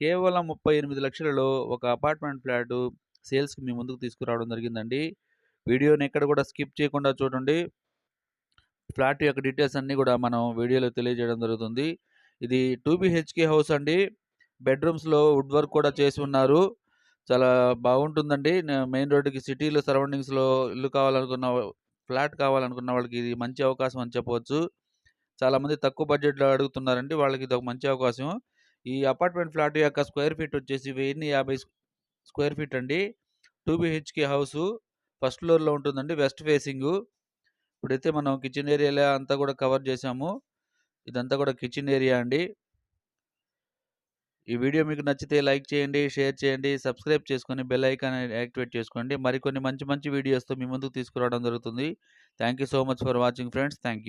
కేవలం 38,00,000లో ఒక apartment flat సేల్స్‌కి మీ ముందుకు తీసుకురావడం జరిగిందండి. వీడియోని ఎక్కడ కూడా స్కిప్ చేయకుండా చూడండి. ఫ్లాట్ యొక్క డీటెయిల్స్ అన్నీ కూడా మనం వీడియోలో తెలియజేయడం జరుగుతుంది. ఇది టూ బిహెచ్కే హౌస్ అండి. బెడ్‌రూమ్స్‌లో వుడ్ వర్క్ కూడా చేసి ఉన్నారు. చాలా బాగుంటుందండి. మెయిన్ రోడ్డుకి సిటీలో సరౌండింగ్స్‌లో ఇల్లు కావాలనుకున్న ఫ్లాట్ కావాలనుకున్న వాళ్ళకి ఇది మంచి అవకాశం అని చెప్పవచ్చు. చాలామంది తక్కువ బడ్జెట్‌లో అడుగుతున్నారండి. వాళ్ళకి ఇది ఒక మంచి అవకాశం. ఈ అపార్ట్మెంట్ ఫ్లాట్ యొక్క స్క్వేర్ ఫీట్ వచ్చేసి వెయ్యిన్ని యాభై స్క్వేర్ ఫీట్ అండి. Two BHK house. ఫస్ట్ ఫ్లోర్‌లో ఉంటుందండి. West facing. ఇప్పుడైతే మనం కిచెన్ ఏరియాలో అంతా కూడా కవర్ చేసాము ఇదంతా కూడా కిచెన్ ఏరియా అండి. ఈ వీడియో మీకు నచ్చితే లైక్ చేయండి, షేర్ చేయండి, సబ్స్క్రైబ్ చేసుకొని బెల్ ఐకాన్ యాక్టివేట్ చేసుకోండి. మరికొన్ని మంచి మంచి వీడియోస్‌తో మీ ముందుకు తీసుకురావడం జరుగుతుంది. Thank you so much for watching friends. Thank you.